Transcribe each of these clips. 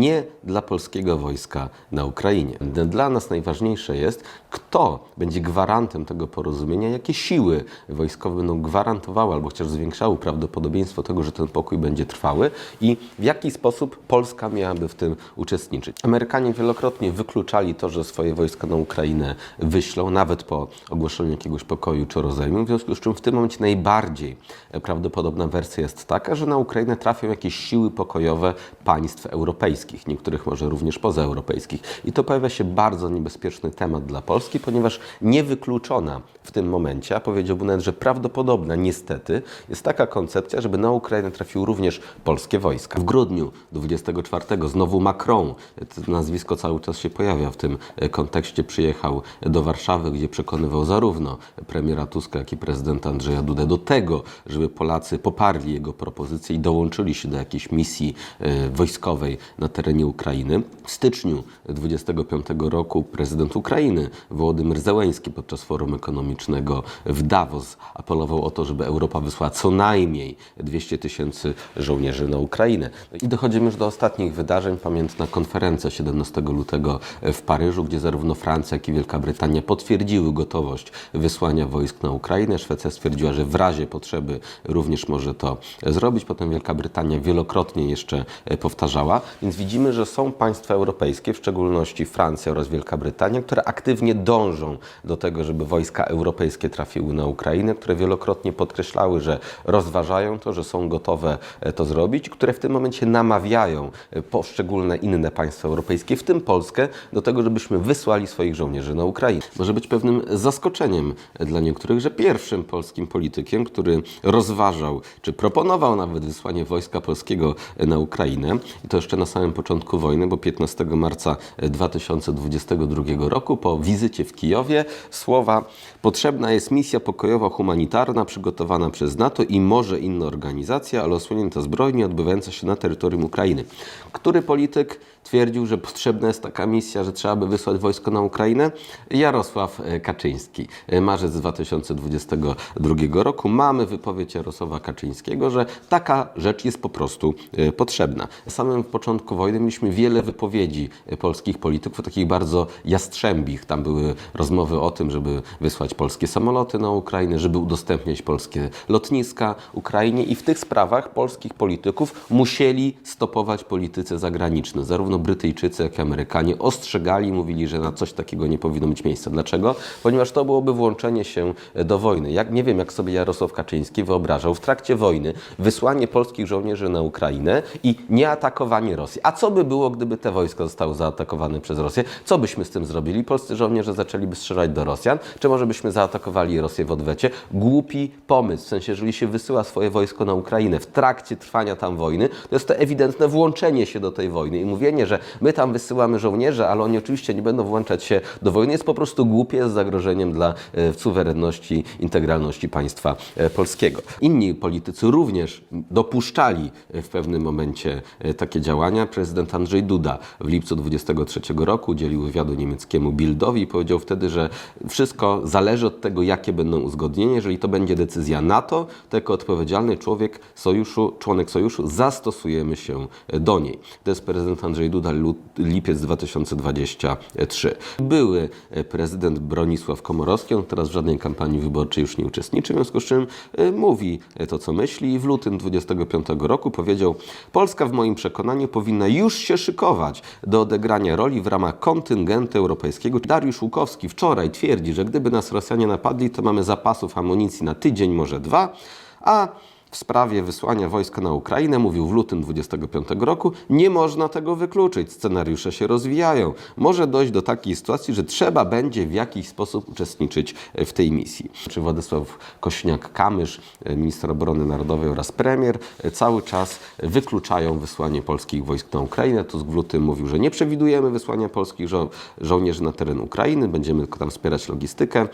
nie dla polskiego wojska na Ukrainie. Dla nas najważniejsze jest, kto będzie gwarantem tego porozumienia, jakie siły wojskowe będą gwarantowały albo chociaż zwiększały prawdopodobieństwo tego, że ten pokój będzie trwały i w jaki sposób Polska miałaby w tym uczestniczyć. Amerykanie wielokrotnie wykluczali to, że swoje wojska na Ukrainę wyślą, nawet po ogłoszeniu jakiegoś pokoju czy rozejmu, w związku z czym w tym momencie najbardziej prawdopodobna wersja jest taka, że na Ukrainę trafią jakieś siły pokojowe państw europejskich, niektórych może również pozaeuropejskich. I to pojawia się bardzo niebezpieczny temat dla Polski, ponieważ niewykluczona w tym momencie, a powiedziałbym nawet, że prawdopodobna niestety, jest taka koncepcja, żeby na Ukrainę trafiły również polskie wojska. W grudniu 24 znowu Macron, to nazwisko cały czas się pojawia w tym e, kontekście, przyjechał do Warszawy, gdzie przekonywał zarówno premiera Tuska, jak i prezydenta Andrzeja Dudę do tego, żeby Polacy poparli jego propozycję i dołączyli się do jakiejś misji e, wojskowej na terenie Ukrainy. W styczniu 25 roku prezydent Ukrainy Wołodymyr Zełenski podczas forum ekonomicznego w Davos apelował o to, żeby Europa wysłała co najmniej 200 tysięcy żołnierzy na Ukrainę. No I dochodzimy już do ostatnich wydarzeń. Pamiętna konferencja 17 lutego w Paryżu, gdzie zarówno Francja, jak i Wielka Brytania potwierdziły gotowość wysłania wojsk na Ukrainę. Szwecja stwierdziła, że w razie potrzeby również może to zrobić. Potem Wielka Brytania wielokrotnie jeszcze powtarzała. Więc widzimy, że są państwa europejskie, w szczególności Francja oraz Wielka Brytania, które aktywnie dążą do tego, żeby wojska europejskie trafiły na Ukrainę, które wielokrotnie podkreślały, że rozważają to, że są gotowe e, to zrobić, które w tym momencie namawiają e, poszczególne inne państwa europejskie, w tym Polskę, do tego, żebyśmy wysłali swoich żołnierzy na Ukrainę. Może być pewnym zaskoczeniem e, dla niektórych, że pierwszym polskim politykiem, który rozważał, czy proponował nawet wysłanie wojska polskiego na Ukrainę, i to jeszcze na samym początku wojny, bo 15 marca e, 2022 roku po wizycie w Kijowie słowa potrzebna jest misja pokojowa humanitarna przygotowana przez NATO i może inna organizacja, ale osłonięta zbrojnie odbywająca się na terytorium Ukrainy. Który polityk twierdził, że potrzebna jest taka misja, że trzeba by wysłać wojsko na Ukrainę? Jarosław e, Kaczyński. E, Marzec 2022 roku mamy wypowiedź Jarosława Kaczyńskiego, że taka rzecz jest po prostu e, potrzebna. Na samym początku wojny mieliśmy wiele wypowiedzi e, polskich polityków, takich bardzo jastrzębich. Tam były rozmowy o tym, żeby wysłać polskie samoloty na Ukrainę, żeby udostępniać polskie lotniska Ukrainie i w tych sprawach polskich polityków musieli stopować politycy zagraniczni. Zarówno Brytyjczycy, jak i Amerykanie ostrzegali, mówili, że na coś takiego nie powinno mieć miejsca. Dlaczego? Ponieważ to byłoby włączenie się do wojny. Jak, nie wiem, jak sobie Jarosław Kaczyński wyobrażał w trakcie wojny wysłanie polskich żołnierzy na Ukrainę i nie atakowanie Rosji. A co by było, gdyby te wojska zostały zaatakowane przez Rosję? Co byśmy z tym zrobili? Polscy żołnierze zaczęliby strzelać do Rosjan? Czy może byśmy zaatakowali Rosję w odwecie? Głupi pomysł. W sensie, jeżeli się wysyła swoje wojsko na Ukrainę w trakcie trwania tam wojny, to jest to ewidentne włączenie się do tej wojny i mówienie, że my tam wysyłamy żołnierzy, ale oni oczywiście nie będą włączać się do wojny, jest po prostu głupie, jest zagrożeniem dla e, suwerenności, integralności państwa e, polskiego. Inni politycy również dopuszczali e, w pewnym momencie e, takie działania. Prezydent Andrzej Duda w lipcu 23 roku udzielił wywiadu niemieckiemu Bildowi i powiedział wtedy, że wszystko zależy od tego, jakie będą uzgodnienia. Jeżeli to będzie decyzja NATO, to jako odpowiedzialny człowiek sojuszu, członek sojuszu zastosujemy się do niej. To jest prezydent Andrzej Duda, lipiec 2023. Były prezydent Bronisław Komorowski, on teraz w żadnej kampanii wyborczej już nie uczestniczy, w związku z czym e, mówi to, co myśli i w lutym 25 roku powiedział Polska w moim przekonaniu powinna już się szykować do odegrania roli w ramach kontyngentu europejskiego. Dariusz Łukowski wczoraj twierdzi, że gdyby nas Rosjanie napadli, to mamy zapasów amunicji na tydzień, może dwa, a w sprawie wysłania wojska na Ukrainę, mówił w lutym 25 roku, nie można tego wykluczyć. Scenariusze się rozwijają. Może dojść do takiej sytuacji, że trzeba będzie w jakiś sposób uczestniczyć w tej misji. Czy Władysław Kośniak-Kamysz, minister obrony narodowej oraz premier cały czas wykluczają wysłanie polskich wojsk na Ukrainę. Tusk w lutym mówił, że nie przewidujemy wysłania polskich żo żołnierzy na teren Ukrainy, będziemy tylko tam wspierać logistykę.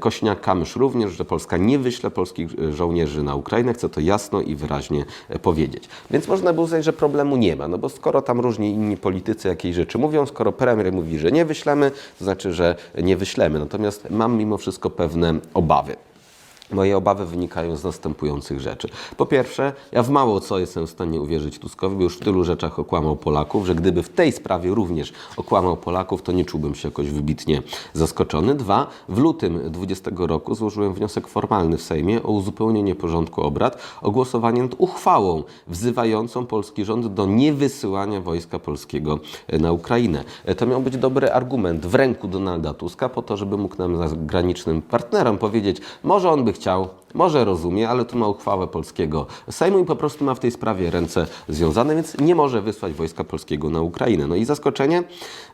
Kośniak-Kamysz również, że Polska nie wyśle polskich żołnierzy na Ukrainę. Chce to jasno i wyraźnie e, powiedzieć. Więc można by uznać, że problemu nie ma, no bo skoro tam różni inni politycy jakieś rzeczy mówią, skoro premier mówi, że nie wyślemy, to znaczy, że nie wyślemy. Natomiast mam mimo wszystko pewne obawy. Moje obawy wynikają z następujących rzeczy. Po pierwsze, ja w mało co jestem w stanie uwierzyć Tuskowi, bo już w tylu rzeczach okłamał Polaków, że gdyby w tej sprawie również okłamał Polaków, to nie czułbym się jakoś wybitnie zaskoczony. Dwa, w lutym 20 roku złożyłem wniosek formalny w Sejmie o uzupełnienie porządku obrad o głosowanie nad uchwałą wzywającą polski rząd do niewysyłania wojska polskiego na Ukrainę. To miał być dobry argument w ręku Donalda Tuska po to, żeby mógł nam zagranicznym partnerom powiedzieć, może on by chciał, może rozumie, ale tu ma uchwałę polskiego Sejmu i po prostu ma w tej sprawie ręce związane, więc nie może wysłać wojska polskiego na Ukrainę. No i zaskoczenie,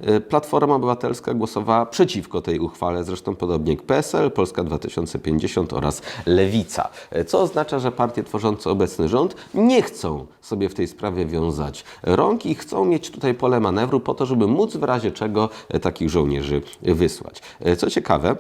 y, Platforma Obywatelska głosowała przeciwko tej uchwale, zresztą podobnie jak PSL, Polska 2050 oraz Lewica. Y, Co oznacza, że partie tworzące obecny rząd nie chcą sobie w tej sprawie wiązać rąk i chcą mieć tutaj pole manewru po to, żeby móc w razie czego y, takich żołnierzy wysłać. Co ciekawe,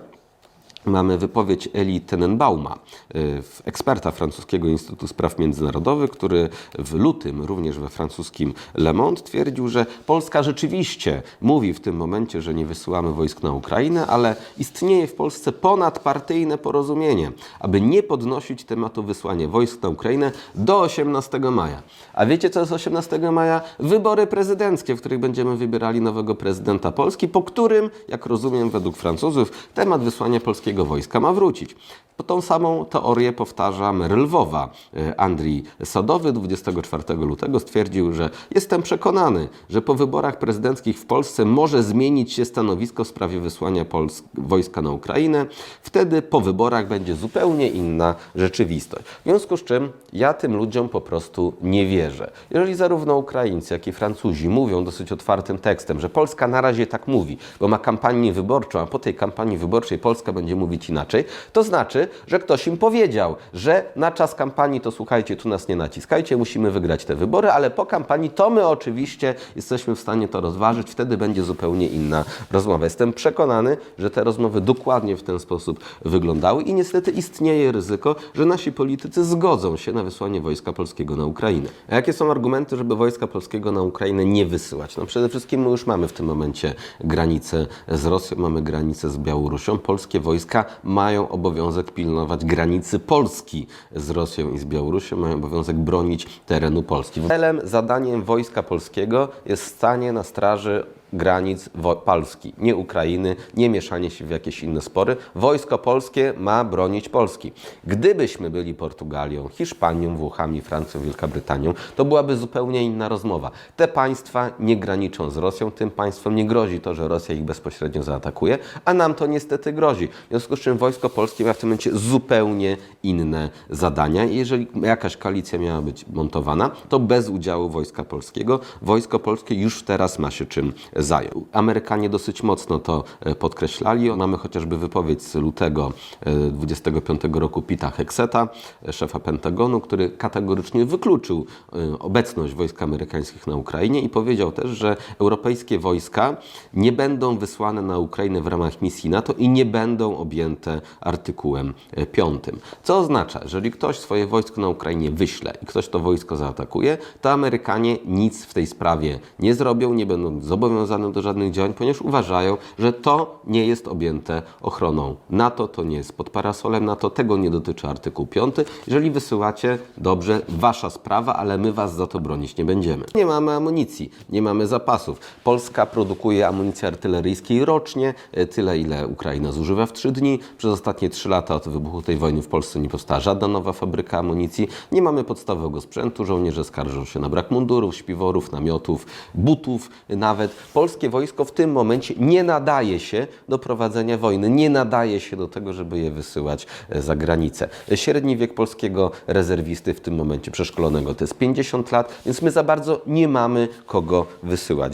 Mamy wypowiedź Eli Tenenbauma, y, eksperta francuskiego Instytutu Spraw Międzynarodowych, który w lutym, również we francuskim Le Monde, twierdził, że Polska rzeczywiście mówi w tym momencie, że nie wysyłamy wojsk na Ukrainę, ale istnieje w Polsce ponadpartyjne porozumienie, aby nie podnosić tematu wysłania wojsk na Ukrainę do 18 maja. A wiecie, co jest 18 maja? Wybory prezydenckie, w których będziemy wybierali nowego prezydenta Polski, po którym, jak rozumiem, według Francuzów, temat wysłania polskiego wojska ma wrócić. Po tą samą teorię powtarza mer Lwowa. E, Andrii Sadowy 24 lutego stwierdził, że jestem przekonany, że po wyborach prezydenckich w Polsce może zmienić się stanowisko w sprawie wysłania Pols- wojska na Ukrainę. Wtedy po wyborach będzie zupełnie inna rzeczywistość. W związku z czym ja tym ludziom po prostu nie wierzę. Jeżeli zarówno Ukraińcy, jak i Francuzi mówią dosyć otwartym tekstem, że Polska na razie tak mówi, bo ma kampanię wyborczą, a po tej kampanii wyborczej Polska będzie mówić inaczej, to znaczy, że ktoś im powiedział, że na czas kampanii to słuchajcie, tu nas nie naciskajcie, musimy wygrać te wybory, ale po kampanii to my oczywiście jesteśmy w stanie to rozważyć, wtedy będzie zupełnie inna rozmowa. Jestem przekonany, że te rozmowy dokładnie w ten sposób wyglądały i niestety istnieje ryzyko, że nasi politycy zgodzą się na wysłanie wojska polskiego na Ukrainę. A jakie są argumenty, żeby wojska polskiego na Ukrainę nie wysyłać? No przede wszystkim my już mamy w tym momencie granicę z Rosją, mamy granicę z Białorusią. Polskie wojska mają obowiązek pilnować granicy Polski z Rosją i z Białorusią, mają obowiązek bronić terenu Polski. Celem, zadaniem wojska polskiego jest stanie na straży granic Polski, nie Ukrainy, nie mieszanie się w jakieś inne spory. Wojsko polskie ma bronić Polski. Gdybyśmy byli Portugalią, Hiszpanią, Włochami, Francją, Wielką Brytanią, to byłaby zupełnie inna rozmowa. Te państwa nie graniczą z Rosją, tym państwom nie grozi to, że Rosja ich bezpośrednio zaatakuje, a nam to niestety grozi. W związku z czym Wojsko Polskie ma w tym momencie zupełnie inne zadania. Jeżeli jakaś koalicja miała być montowana, to bez udziału Wojska Polskiego. Wojsko Polskie już teraz ma się czym zająć. Amerykanie dosyć mocno to e, podkreślali. Mamy chociażby wypowiedź z lutego e, 25 roku Pita Hexeta, e, szefa Pentagonu, który kategorycznie wykluczył e, obecność wojsk amerykańskich na Ukrainie i powiedział też, że europejskie wojska nie będą wysłane na Ukrainę w ramach misji NATO i nie będą objęte artykułem 5. Co oznacza, jeżeli ktoś swoje wojsko na Ukrainie wyśle i ktoś to wojsko zaatakuje, to Amerykanie nic w tej sprawie nie zrobią, nie będą zobowiązane do żadnych działań, ponieważ uważają, że to nie jest objęte ochroną NATO, to nie jest pod parasolem NATO, tego nie dotyczy artykuł 5. Jeżeli wysyłacie, dobrze, wasza sprawa, ale my was za to bronić nie będziemy. Nie mamy amunicji, nie mamy zapasów. Polska produkuje amunicji artyleryjskiej rocznie, e, tyle ile Ukraina zużywa w 3 dni. Przez ostatnie 3 lata od wybuchu tej wojny w Polsce nie powstała żadna nowa fabryka amunicji. Nie mamy podstawowego sprzętu, żołnierze skarżą się na brak mundurów, śpiworów, namiotów, butów nawet. Polskie wojsko w tym momencie nie nadaje się do prowadzenia wojny, nie nadaje się do tego, żeby je wysyłać e, za granicę. Średni wiek polskiego rezerwisty w tym momencie przeszkolonego to jest 50 lat, więc my za bardzo nie mamy kogo wysyłać.